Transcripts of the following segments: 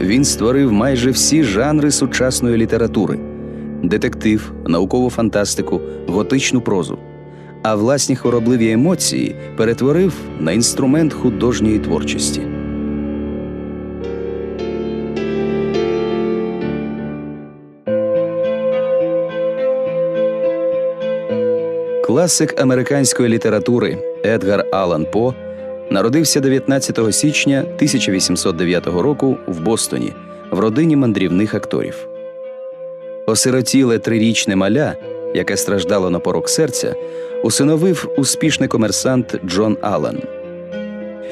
Він створив майже всі жанри сучасної літератури: детектив, наукову фантастику, готичну прозу. А власні хворобливі емоції перетворив на інструмент художньої творчості. Класик американської літератури Едгар Аллан По народився 19 січня 1809 року в Бостоні в родині мандрівних акторів. Осиротіле трирічне маля, яке страждало на порок серця, усиновив успішний комерсант Джон Аллен.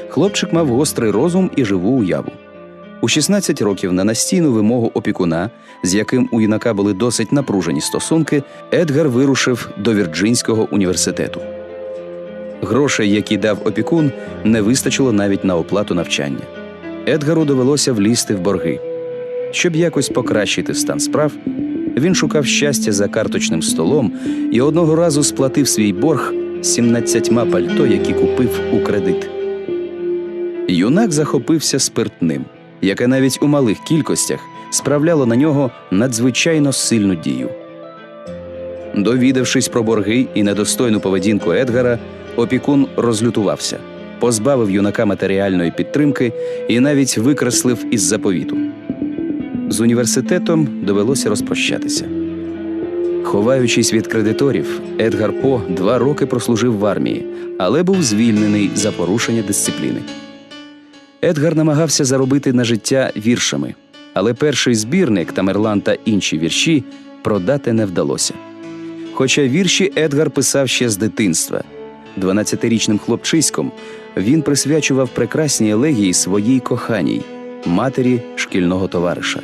Хлопчик мав гострий розум і живу уяву. У 16 років на настійну вимогу опікуна, з яким у юнака були досить напружені стосунки, Едгар вирушив до Вірджинського університету. Грошей, які дав опікун, не вистачило навіть на оплату навчання. Едгару довелося влізти в борги. Щоб якось покращити стан справ, він шукав щастя за карточним столом і одного разу сплатив свій борг 17 пальто, які купив у кредит. Юнак захопився спиртним, яке навіть у малих кількостях справляло на нього надзвичайно сильну дію. Довідавшись про борги і недостойну поведінку Едгара, опікун розлютувався, позбавив юнака матеріальної підтримки і навіть викреслив із заповіту. З університетом довелося розпрощатися. Ховаючись від кредиторів, Едгар По два роки прослужив в армії, але був звільнений за порушення дисципліни. Едгар намагався заробити на життя віршами, але перший збірник Тамерлан та інші вірші продати не вдалося. Хоча вірші Едгар писав ще з дитинства. 12-річним хлопчиськом він присвячував прекрасні елегії своїй коханій, матері шкільного товариша.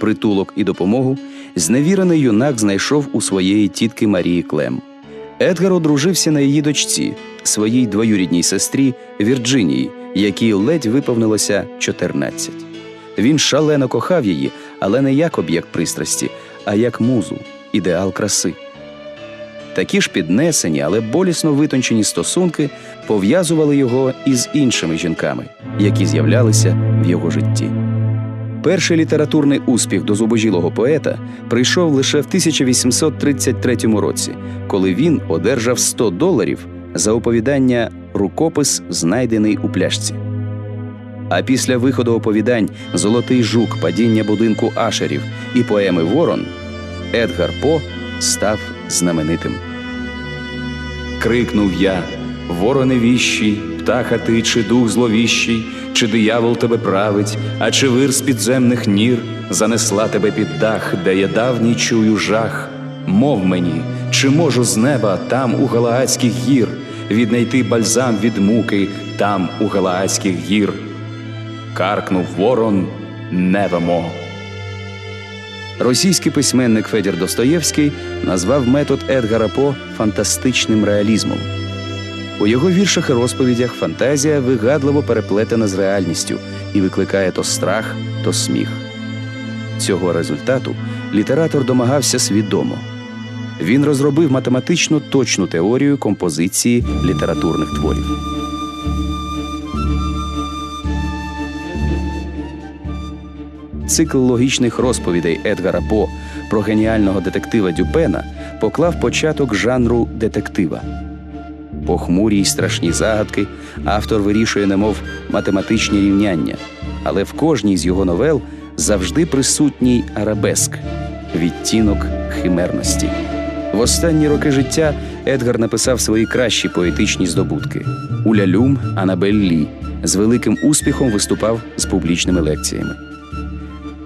Притулок і допомогу зневірений юнак знайшов у своєї тітки Марії Клем. Едгар одружився на її дочці, своїй двоюрідній сестрі Вірджинії, якій ледь виповнилося 14. Він шалено кохав її, але не як об'єкт пристрасті, а як музу, ідеал краси. Такі ж піднесені, але болісно витончені стосунки пов'язували його із іншими жінками, які з'являлися в його житті. Перший літературний успіх до зубожілого поета прийшов лише в 1833 році, коли він одержав 100 доларів за оповідання Рукопис, знайдений у пляшці. А після виходу оповідань Золотий жук, падіння будинку Ашерів і поеми Ворон Едгар По став знаменитим. Крикнув я, вороне віщий, птаха ти, чи дух зловіщий, чи диявол тебе править, а чи вир з підземних нір занесла тебе під дах, де я давній чую жах. Мов мені, чи можу з неба там у Галаадських гір віднайти бальзам від муки там у Галаадських гір? Каркнув ворон невемо. Російський письменник Федір Достоєвський назвав метод Едгара По фантастичним реалізмом. У його віршах і розповідях фантазія вигадливо переплетена з реальністю і викликає то страх, то сміх. Цього результату літератор домагався свідомо. Він розробив математично точну теорію композиції літературних творів. Цикл логічних розповідей Едгара По про геніального детектива Дюпена поклав початок жанру детектива. Похмурі й страшні загадки автор вирішує, немов математичні рівняння, але в кожній з його новел завжди присутній арабеск відтінок химерності. В останні роки життя Едгар написав свої кращі поетичні здобутки. Уля Люм, Анабель Лі з великим успіхом виступав з публічними лекціями.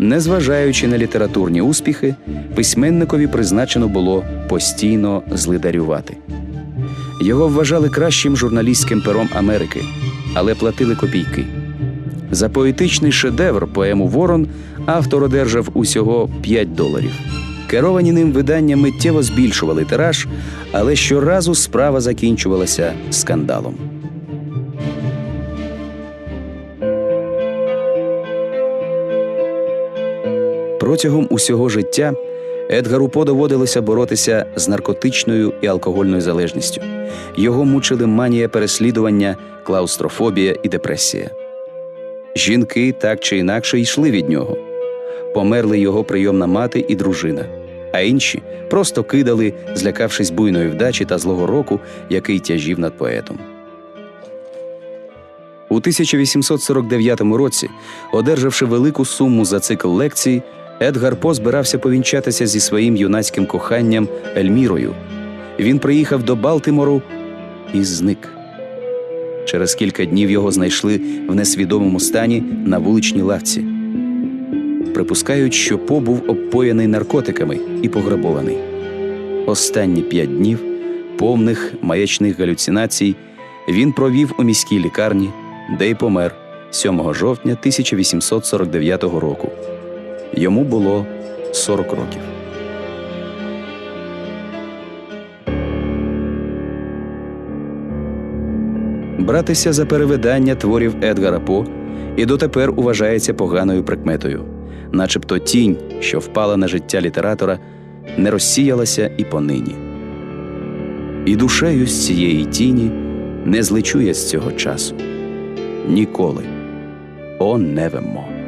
Незважаючи на літературні успіхи, письменникові призначено було постійно злидарювати. Його вважали кращим журналістським пером Америки, але платили копійки. За поетичний шедевр поему Ворон автор одержав усього 5 доларів. Керовані ним видання миттєво збільшували тираж, але щоразу справа закінчувалася скандалом. Протягом усього життя Едгару По доводилося боротися з наркотичною і алкогольною залежністю. Його мучили манія переслідування, клаустрофобія і депресія. Жінки так чи інакше йшли від нього. Померли його прийомна мати і дружина, а інші просто кидали, злякавшись буйної вдачі та злого року, який тяжів над поетом. У 1849 році, одержавши велику суму за цикл лекцій, Едгар По збирався повінчатися зі своїм юнацьким коханням Ельмірою. Він приїхав до Балтимору і зник. Через кілька днів його знайшли в несвідомому стані на вуличній лавці. Припускають, що По був обпоєний наркотиками і пограбований. Останні п'ять днів, повних маячних галюцинацій, він провів у міській лікарні, де й помер 7 жовтня 1849 року. Йому було 40 років. Братися за перевидання творів Едгара По і дотепер вважається поганою прикметою, начебто тінь, що впала на життя літератора, не розсіялася і понині. І душею з цієї тіні не злечу я з цього часу. Ніколи. О, невемо.